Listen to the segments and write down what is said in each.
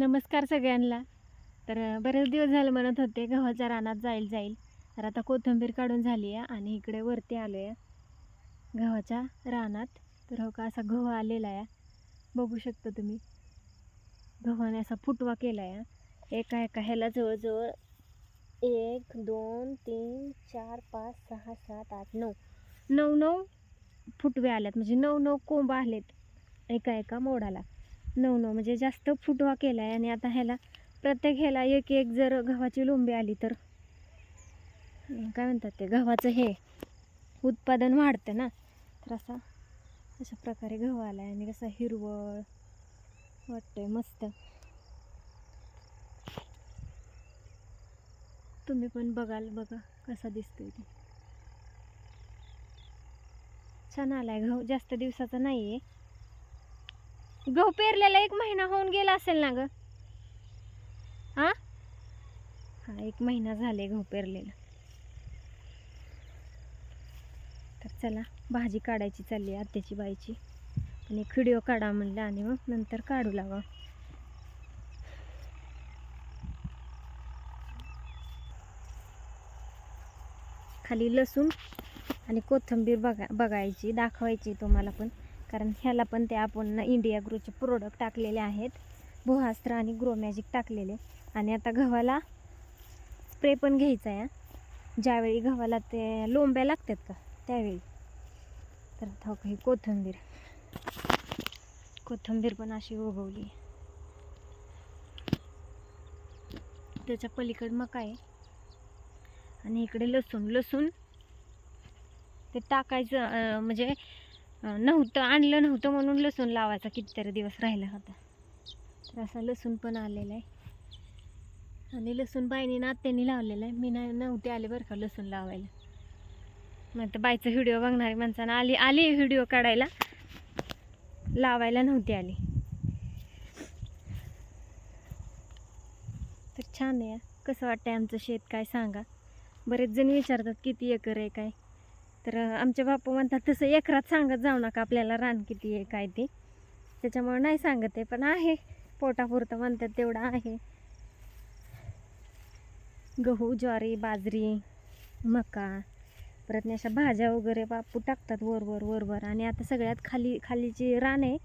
नमस्कार सगळ्यांना. तर बरेच दिवस झाले म्हणत होते गव्हाच्या रानात जाईल जाईल. तर आता कोथिंबीर काढून झाली आहे आणि इकडे वरती आलो आहे गव्हाच्या रानात. तर हो का असा गहू आलेला आहे. बघू शकता तुम्ही. गव्हाने असा फुटवा केला आहे एका एका ह्याला जवळजवळ एक दोन तीन चार पाच सहा सात आठ नऊ. नऊ नऊ फुटवे आल्यात. म्हणजे नऊ नऊ कोंब आलेत. एका एका मोडाला. नऊ नऊ म्हणजे जास्त फुटवा केला आहे आणि आता ह्याला प्रत्येक ह्याला एक एक जर गव्हाची लोंबी आली तर? काय म्हणतात ते? गव्हाचं हे उत्पादन वाढतं ना? तर असा अशा प्रकारे गहू आला आहे आणि कसा हिरवळ वाटतंय मस्त. तुम्ही पण बघाल बघा कसा दिसतोय ते. छान आलाय गहू जास्त दिवसाचा नाही आहे गहू पेरलेला एक महिना होऊन गेला असेल ना ग. हा हा एक महिना झाले गहू पेरलेला. तर चला भाजी काढायची चालली आहे आत्याची बाईची. आणि एक व्हिडिओ काढा म्हणलं आणि मग नंतर काढू लावा. खाली लसूण आणि कोथिंबीर बघा बघायची दाखवायची तुम्हाला पण. कारण ह्याला पण ते आपण इंडिया ग्रोचे प्रोडक्ट टाकलेले आहेत. भुहास्त्र आणि ग्रो मॅजिक टाकलेले. आणि आता गव्हाला स्प्रे पण घ्यायचा आहे. ज्यावेळी गव्हाला ते लोंब्या लागतात का त्यावेळी. तर हो काही कोथिंबीर. कोथिंबीर पण अशी उगवली. त्याच्या पलीकडे मका आहे. आणि इकडे लसूण लसूण ते टाकायचं म्हणजे नव्हतं आणलं नव्हतं म्हणून लसूण लावायचा कितीतरी दिवस राहिला होता. तर असा लसूण पण आलेला आहे. आणि लसूण बाईने नात्याने लावलेला आहे. मी नाही नव्हते आले बरं का लसूण लावायला. मग तर बाईचा व्हिडिओ बघणारी माणसानं आली आली व्हिडिओ काढायला. लावायला नव्हती आली. तर छान आहे. कसं वाटतंय आमचं शेत? काय सांगा? बरेच जण विचारतात किती एकर आहे काय? तर आमचे बापू म्हणतात तसं एकरात सांगत जाऊ नका आपल्याला रान किती आहे काय ते. त्याच्यामुळे नाही सांगत आहे पण आहे. पोटापुरतं म्हणतात तेवढं आहे. गहू ज्वारी बाजरी मका परत अशा भाज्या वगैरे बापू टाकतात वरवर वरवर आणि आता सगळ्यात खाली खालीची रान आहे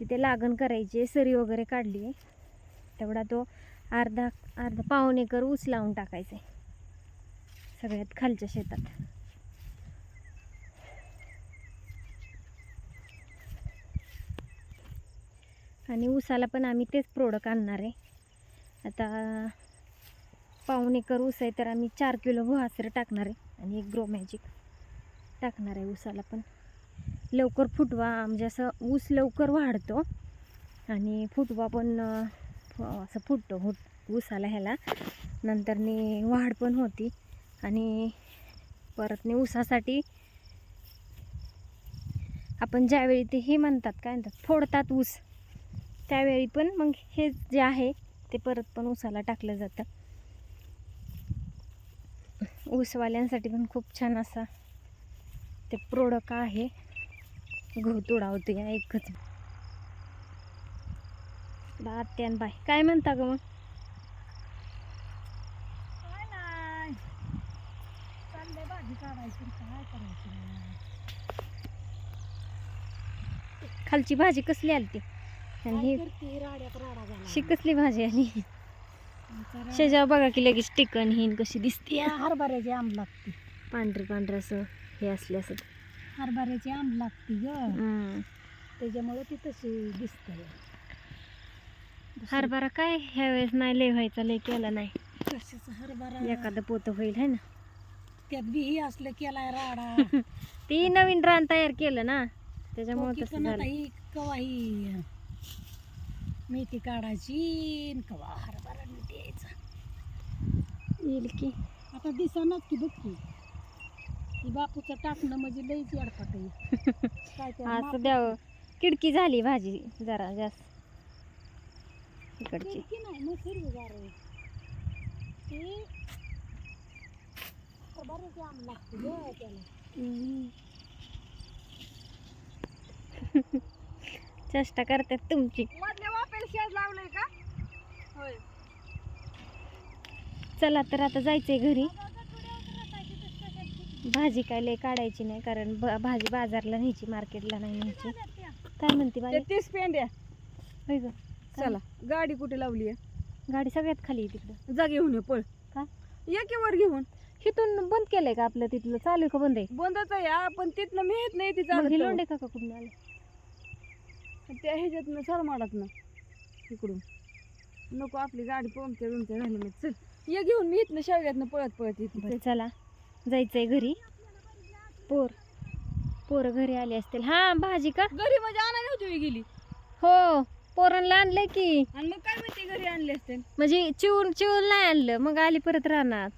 तिथे लागण करायची आहे सरी वगैरे काढली आहे. तेवढा तो अर्धा अर्धा पाऊण एकर ऊस लावून टाकायचा आहे. सगळ्यात खालच्या शेतात. आणि ऊसाला पण आम्ही तेच प्रोडक्ट आणणार आहे. आता पाऊण एकर ऊस आहे तर आम्ही चार किलो भुहासर टाकणार आहे आणि एक ग्रो मॅजिक टाकणार आहे ऊसाला पण. लवकर फुटवा म्हणजे असं ऊस लवकर वाढतो आणि फुटवा पण फ- असं फुटतो फुट ऊसाला ह्याला. नंतरनी वाढ पण होती आणि परतने ऊसासाठी आपण ज्यावेळी ते हे म्हणतात काय म्हणतात फोडतात ऊस. त्यावेळी पण मग हे जे आहे ते परत पण ऊसाला टाकलं जातं. ऊसवाल्यांसाठी पण खूप छान असा ते प्रोडक्ट आहे. गहू तुडावतो या एकच. आत्यान बाय काय म्हणता ग मग? खालची भाजी कसली आली ती आणि ही शी कसली भाजी आली शेजाव बघा की लगेच टिकन हिन कशी दिसते. हरभऱ्याची आंब लागते. पांढरी पांढरं असं हे असले असं. हरभऱ्याची आंब लागते ग. त्याच्यामुळे ती तशी दिसते. हरभरा काय ह्या वेळेस नाही लय व्हायचा लय केला नाही. कशाच हरभरा? एखादं पोतं होईल है ना? त्यात बिही असलं केलाय राडा. ती नवीन रान तयार केलं ना. त्याच्यामुळे कोकी तसं पण आता झालं ही कवा ही मेथी काढायची कवा हरभरा यायचा येईल की. आता दिसनाच की बघ की ही बापूचं टाकणं म्हणजे लईच वाढपाट आहे. काय ते असं द्यावं किडकी झाली भाजी जरा जास्त. इकडची. नाही मग हिरवीगार आहे. ती बरेच आंब लागते ग त्याला. चेष्टा करतात तुमची. लावलंय का? चला तर आता जायचंय घरी. भाजी काय लय काढायची नाही कारण ब- भाजी बाजारला न्यायची मार्केटला नाही न्यायची. काय म्हणते बाई? तीस पेंड्या. होय ग. चला गाडी कुठे लावली आहे? गाडी सगळ्यात खाली आहे तिकडं. जा घेऊन ये पळ. का? ये की वर घेऊन. हिथून बंद केलंय का आपलं तिथलं? चालू आहे का बंद आहे? बंदच आहे हा, पण तिथनं मिळत नाही ती मग ही चालत लोंढे काका कुठून आले? त्या ह्याच्यातनं ना इकडून. नको आपली गाडी पंक्चर उंचर झाली नाही चल. ये घेऊन मी इथनं शेवग्यातनं पळत पळत येते बरं चला. जायचंय घरी. पोर. पोरं घरी आले असतील. हा भाजी का? घरी म्हणजे आणा नव्हती मी गेली. हो पोरांना आणलंय की. आणि मग काय माहिती घरी आणले असते म्हणजे चिवून चिवून नाही आणलं. मग आली परत राहणार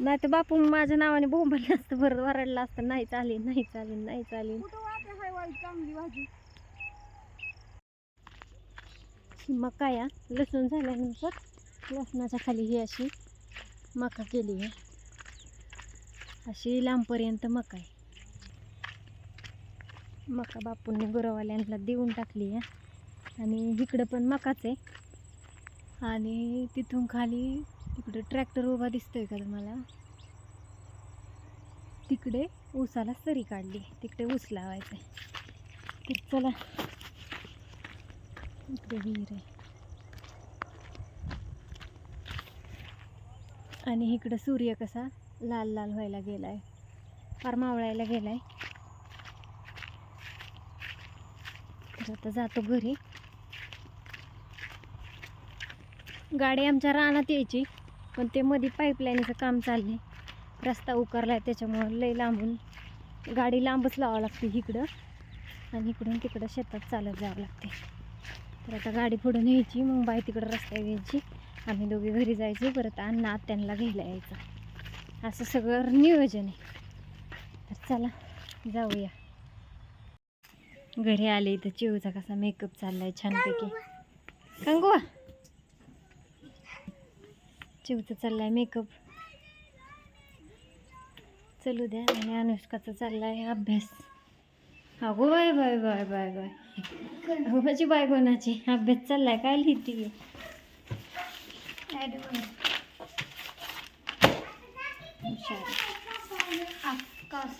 नाही तर बापू माझ्या नावाने बोंबललं असतं. परत वरडलं असतं. नाही चालेल नाही चालेल नाही चालेल कुठं वाटे हाय वाईट चांगली भाजी? मका या लसूण झाल्यानंतर लसणाच्या खाली ही अशी मका केली आहे. अशी लांबपर्यंत मका आहे. मका बापूंनी गोरवाल्यांना देऊन टाकली आहे. आणि इकडं पण मकाच आहे. आणि तिथून खाली तिकडं ट्रॅक्टर उभा दिसतोय का तुम्हाला? तिकडे ऊसाला सरी काढली. तिकडे ऊस लावायचं आहे तर चला इकडे विहीर आहे. आणि इकडं सूर्य कसा लाल लाल व्हायला गेला आहे फार मावळायला गेला आहे तर आता जातो घरी. गाडी आमच्या रानात यायची पण ते मध्ये पाईपलाईनचं काम चालले रस्ता उकारलाय त्याच्यामुळं लय लांबून गाडी लांबच लावावं लागते इकडं. आणि इकडून तिकडं शेतात चालत जावं लागते. तर आता गाडी पुढं न्यायची मग बाई तिकडं रस्त्यावर यायची. आम्ही दोघे घरी जायचो परत अण्णा आत्यांना घ्यायला यायचं. असं सगळं नियोजन आहे. तर चला जाऊया. घरी आले इथं चिवचा कसा मेकअप चाललाय छानपैकी. कंगवा! चिवचा चाललाय मेकअप चलू द्या आणि अनुष्काचा चाललाय अभ्यास. अगो bye bye bye bye bye. अगो माझी बाय कोणाची अभ्यास चाललाय काय लिहिती?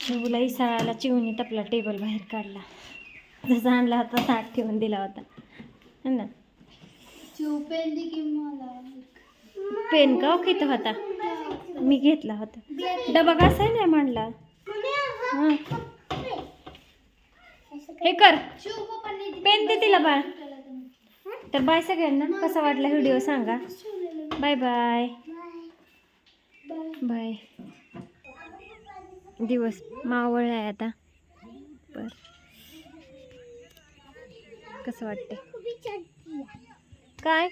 चिवला इसळाला चिवनी तपला टेबल बाहेर काढला. जसा आणला होता ताट ठेवून दिला होता. है ना? पेन का किती होता? मी घेतला होता. डबा कसा नाही मांडला? हां. हे कर. पेन दे तिला बाळ. तर बाय सगळ्यांना. कसा वाटला व्हिडिओ सांगा. Bye bye. बाय. दिवस मावळ आहे आता. बर. कसं वाटते काय?